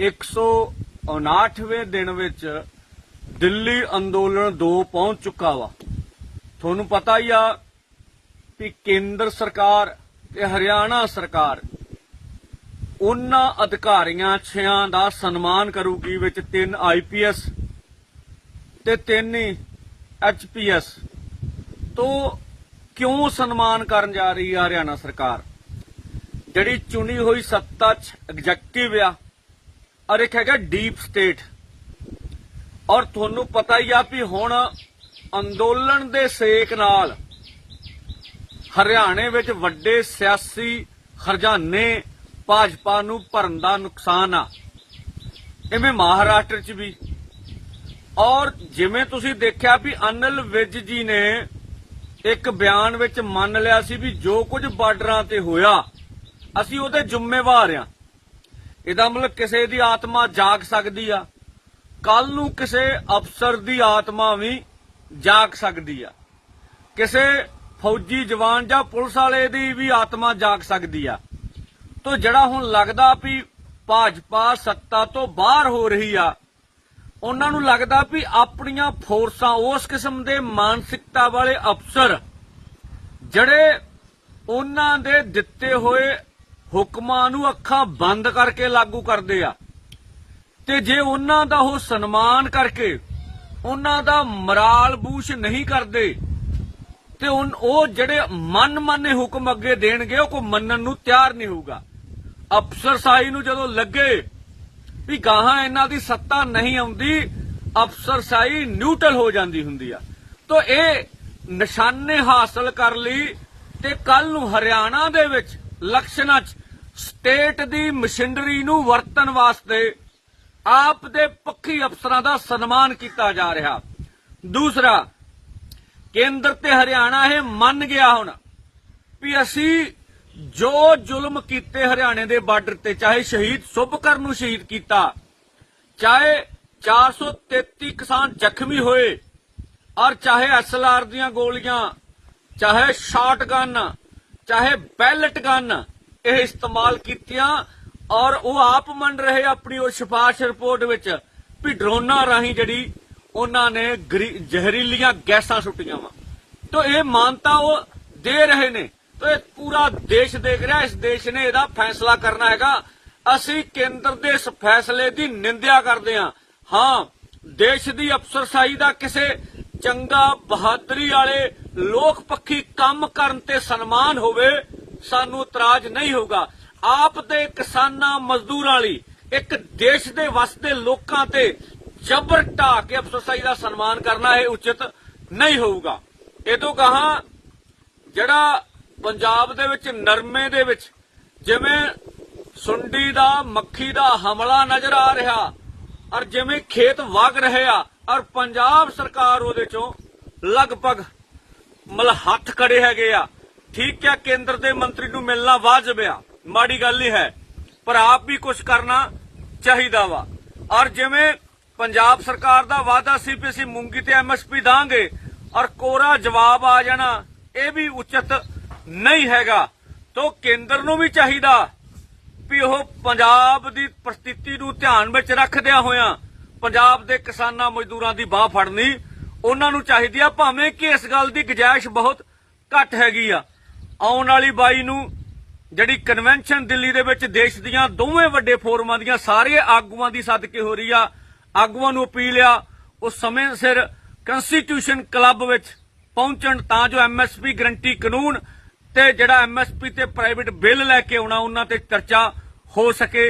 159ਵੇਂ ਦਿਨ ਵਿੱਚ ਦਿੱਲੀ ਅੰਦੋਲਨ 2 ਪਹੁੰਚ ਚੁੱਕਾ ਵਾ। ਤੁਹਾਨੂੰ ਪਤਾ ਹੀ ਆ ਕਿ ਕੇਂਦਰ ਸਰਕਾਰ ਤੇ ਹਰਿਆਣਾ ਸਰਕਾਰ ਉਹਨਾਂ ਅਧਿਕਾਰੀਆਂ ਛਿਆਂ ਦਾ ਸਨਮਾਨ ਕਰੂਗੀ ਵਿੱਚ ਤਿੰਨ ਆਈਪੀਐਸ ਤੇ ਤਿੰਨ ਹੀ ਐਚਪੀਐਸ ਤੋਂ ਕਿਉਂ ਸਨਮਾਨ ਕਰਨ ਜਾ ਰਹੀ ਹੈ ਹਰਿਆਣਾ ਸਰਕਾਰ? ਜਿਹੜੀ ਚੁਣੀ ਹੋਈ ਸੱਤਾ ਚ ਐਗਜ਼ੈਕਟਿਵ ਆ ਔਰ ਇੱਕ ਹੈਗਾ ਡੀਪ ਸਟੇਟ। ਔਰ ਤੁਹਾਨੂੰ ਪਤਾ ਹੀ ਆ ਵੀ ਹੁਣ ਅੰਦੋਲਨ ਦੇ ਸੇਕ ਨਾਲ ਹਰਿਆਣੇ ਵਿੱਚ ਵੱਡੇ ਸਿਆਸੀ ਖਰਜਾਨੇ ਭਾਜਪਾ ਨੂੰ ਭਰਨ ਦਾ ਨੁਕਸਾਨ ਆ। ਇਵੇਂ ਮਹਾਰਾਸ਼ਟਰ 'ਚ ਵੀ। ਔਰ ਜਿਵੇਂ ਤੁਸੀਂ ਦੇਖਿਆ ਵੀ ਅਨਿਲ ਵਿਜ ਜੀ ਨੇ ਇੱਕ ਬਿਆਨ ਵਿੱਚ ਮੰਨ ਲਿਆ ਸੀ ਵੀ ਜੋ ਕੁਝ ਬਾਰਡਰਾਂ ਤੇ ਹੋਇਆ, ਅਸੀਂ ਉਹਦੇ ਜ਼ਿੰਮੇਵਾਰ ਆ। ਇਹਦਾ ਮਤਲਬ ਕਿਸੇ ਦੀ ਆਤਮਾ ਜਾਗ ਸਕਦੀ ਆ। ਕੱਲ ਨੂੰ ਕਿਸੇ ਅਫਸਰ ਦੀ ਆਤਮਾ ਵੀ ਜਾਗ ਸਕਦੀ ਆ। ਕਿਸੇ ਫੌਜੀ ਜਵਾਨ ਜਾਂ ਪੁਲਿਸ ਵਾਲੇ ਦੀ ਵੀ ਆਤਮਾ ਜਾਗ ਸਕਦੀ ਆ। ਤੋ ਜਿਹੜਾ ਹੁਣ ਲੱਗਦਾ ਵੀ ਭਾਜਪਾ ਸੱਤਾ ਤੋਂ ਬਾਹਰ ਹੋ ਰਹੀ ਆ, ਉਹਨਾਂ ਨੂੰ ਲੱਗਦਾ ਵੀ ਆਪਣੀਆਂ ਫੋਰਸਾਂ ਉਸ ਕਿਸਮ ਦੇ ਮਾਨਸਿਕਤਾ ਵਾਲੇ ਅਫਸਰ ਜਿਹੜੇ ਉਹਨਾਂ ਦੇ ਦਿੱਤੇ ਹੋਏ ਹੁਕਮਾਂ ਨੂੰ ਅੱਖਾਂ ਬੰਦ ਕਰਕੇ ਲਾਗੂ ਕਰਦੇ ਆ। ਤੇ ਜੇ ਉਹਨਾਂ ਦਾ ਉਹ ਸਨਮਾਨ ਕਰਕੇ ਉਹਨਾਂ ਦਾ ਮਰਾਲ ਬੂਸ਼ ਨਹੀਂ ਕਰਦੇ, ਤੇ ਉਹ ਜਿਹੜੇ ਮਨ ਮਾਨੇ ਹੁਕਮ ਅੱਗੇ ਦੇਣਗੇ, ਉਹ ਕੋ ਮੰਨਣ ਨੂੰ ਤਿਆਰ ਨਹੀਂ ਹੋਊਗਾ। ਅਫਸਰਸ਼ਾਹੀ ਨੂੰ ਜਦੋਂ ਲੱਗੇ ਵੀ ਗਾਹਾਂ ਇਹਨਾਂ ਦੀ ਸੱਤਾ ਨਹੀਂ ਆਉਂਦੀ ਅਫਸਰਸ਼ਾਹੀ ਨਿਊਟਰਲ ਹੋ ਜਾਂਦੀ ਹੁੰਦੀ ਆ। ਤਾਂ ਇਹ ਨਿਸ਼ਾਨੇ ਹਾਸਲ ਕਰ ਲਈ ਤੇ ਕੱਲ ਨੂੰ ਹਰਿਆਣਾ ਦੇ ਵਿੱਚ ਇਲੈਕਸ਼ਨਾਂ 'ਚ ਸਟੇਟ ਦੀ ਮਸ਼ੀਨਰੀ ਨੂੰ ਵਰਤਣ ਵਾਸਤੇ ਆਪ ਦੇ ਪੱਖੀ ਅਫਸਰਾਂ ਦਾ ਸਨਮਾਨ ਕੀਤਾ ਜਾ ਰਿਹਾ। ਦੂਸਰਾ, ਕੇਂਦਰ ਤੇ ਹਰਿਆਣਾ ਇਹ ਮੰਨ ਗਿਆ ਹੁਣ ਵੀ ਅਸੀਂ ਜੋ ਜ਼ੁਲਮ ਕੀਤੇ ਹਰਿਆਣੇ ਦੇ ਬਾਰਡਰ ਤੇ, ਚਾਹੇ ਸ਼ਹੀਦ ਸੁਭਕਰ ਨੂੰ ਸ਼ਹੀਦ ਕੀਤਾ, ਚਾਹੇ 433 ਕਿਸਾਨ ਜ਼ਖਮੀ ਹੋਏ, ਔਰ ਚਾਹੇ ਐਸਐਲਆਰ ਦੀਆਂ ਗੋਲੀਆਂ, ਚਾਹੇ ਸ਼ਾਟਗਨ ਚਾਹੇ ਬੈਲਟ ਗਨ ਇਹ ਇਸਤੇਮਾਲ ਕੀਤੀਆਂ ਔਰ ਉਹ ਆਪ ਮੰਨ ਰਹੇ ਆਪਣੀ ਉਹ ਸਿਫਾਰਿਸ਼ ਰਿਪੋਰਟ ਵਿੱਚ ਵੀ ਡਰੋਨਾਂ ਰਾਹੀਂ ਜਿਹੜੀ ਉਹਨਾਂ ਨੇ ਜ਼ਹਿਰੀਲੀਆਂ ਗੈਸਾਂ ਸੁੱਟੀਆਂ ਵਾ। ਤੋ ਇਹ ਮਾਨਤਾ ਉਹ ਦੇ ਰਹੇ ਨੇ। ਤੋ ਇਹ ਪੂਰਾ ਦੇਸ਼ ਦੇਖ ਰਿਹਾ, ਇਸ ਦੇਸ਼ ਨੇ ਇਹਦਾ ਫੈਸਲਾ ਕਰਨਾ ਹੈਗਾ। ਅਸੀਂ ਕੇਂਦਰ ਦੇ ਇਸ ਫੈਸਲੇ ਦੀ ਨਿੰਦਿਆ ਕਰਦੇ ਹਾਂ ਹਾਂ, ਦੇਸ਼ ਦੀ ਅਫਸਰਸ਼ਾਹੀ ਦਾ ਕਿਸੇ ਚੰਗਾ ਬਹਾਦਰੀ ਵਾਲੇ ਲੋਕ ਪੱਖੀ ਕੰਮ ਕਰਨ ਤੇ ਸਨਮਾਨ ਹੋਵੇ, ਸਾਨੂੰ ਇਤਰਾਜ਼ ਨਹੀਂ ਹੋਊਗਾ। ਆਪ ਦੇ ਕਿਸਾਨਾਂ, ਮਜ਼ਦੂਰਾਂ ਲਈ ਇੱਕ ਦੇਸ਼ ਦੇ ਵਸਦੇ ਲੋਕਾਂ ਤੇ ਜ਼ਬਰ ਢਾ ਕੇ ਅਫਸਰਸ਼ਾਹੀ ਦਾ ਸਨਮਾਨ ਕਰਨਾ ਇਹ ਉਚਿਤ ਨਹੀਂ ਹੋਊਗਾ। ਇਹ ਤੋਂ ਕਹਾ ਜਿਹੜਾ ਪੰਜਾਬ ਦੇ ਵਿੱਚ ਨਰਮੇ ਦੇ ਵਿੱਚ ਜਿਵੇਂ ਸੁੰਡੀ ਦਾ, ਮੱਖੀ ਦਾ ਹਮਲਾ ਨਜ਼ਰ ਆ ਰਿਹਾ ਔਰ ਜਿਵੇਂ ਖੇਤ ਵਗ ਰਹੇ ਆ ਔਰ ਪੰਜਾਬ ਸਰਕਾਰ ਉਹਦੇ ਚੋਂ ਲਗਭਗ ਮਤਲਬ ਹੱਥ ਖੜੇ ਹੈਗੇ ਆ। ਠੀਕ ਹੈ, ਕੇਂਦਰ ਦੇ ਮੰਤਰੀ ਨੂੰ ਮਿਲਣਾ ਵਾਜਬ ਆ। ਮਾੜੀ ਗੱਲ ਨਹੀਂ ਹੈ, ਪਰ ਆਪ ਵੀ ਕੁਝ ਕਰਨਾ ਚਾਹੀਦਾ ਵਾ। ਔਰ ਜਿਵੇਂ ਪੰਜਾਬ ਸਰਕਾਰ ਦਾ ਵਾਅਦਾ ਸੀ ਵੀ ਅਸੀਂ ਮੂੰਗੀ ਤੇ ਐਮਐਸਪੀ ਦਾਂਗੇ, ਔਰ ਕੋਰਾ ਜਵਾਬ ਆ ਜਾਣਾ, ਇਹ ਵੀ ਉਚਿਤ ਨਹੀਂ ਹੈਗਾ। ਤੋਂ ਕੇਂਦਰ ਨੂੰ ਵੀ ਚਾਹੀਦਾ ਵੀ ਉਹ ਪੰਜਾਬ ਦੀ ਪ੍ਰਸਥਿਤੀ ਨੂੰ ਧਿਆਨ ਵਿੱਚ ਰੱਖਦਿਆਂ ਹੋਇਆਂ ਪੰਜਾਬ ਦੇ ਕਿਸਾਨਾਂ ਮਜ਼ਦੂਰਾਂ ਦੀ ਬਾਹ ਫੜਨੀ, ਉਹਨਾਂ ਨੂੰ ਚਾਹੀਦੀ ਆ, ਭਾਵੇਂ ਕਿ ਇਸ ਗੱਲ ਦੀ ਗੁਜਾਇਸ਼ ਬਹੁਤ ਘੱਟ ਹੈਗੀ ਆ। ਆਉਣ ਵਾਲੀ ਬਾਈ ਨੂੰ ਜਿਹੜੀ ਕਨਵੈਨਸ਼ਨ ਦਿੱਲੀ ਦੇ ਵਿੱਚ ਦੇਸ਼ ਦੀਆਂ ਦੋਵੇਂ ਵੱਡੇ ਫੋਰਮਾਂ ਦੀਆਂ ਸਾਰੇ ਆਗੂਆਂ ਦੀ ਸਦਕੇ ਹੋ ਰਹੀ ਆ, ਆਗੂਆਂ ਨੂੰ ਅਪੀਲ ਆ, ਉਹ ਸਮੇਂ ਸਿਰ ਕਨਸਟੀਟਿਊਸ਼ਨ ਕਲੱਬ ਵਿੱਚ ਪਹੁੰਚਣ, ਤਾਂ ਜੋ ਐਮਐਸਪੀ ਗਰੰਟੀ ਕਾਨੂੰਨ ਤੇ ਜਿਹੜਾ ਐਮਐਸਪੀ ਤੇ ਪ੍ਰਾਈਵੇਟ ਬਿੱਲ ਲੈ ਕੇ ਆਉਣਾ, ਉਹਨਾਂ ਤੇ ਚਰਚਾ ਹੋ ਸਕੇ।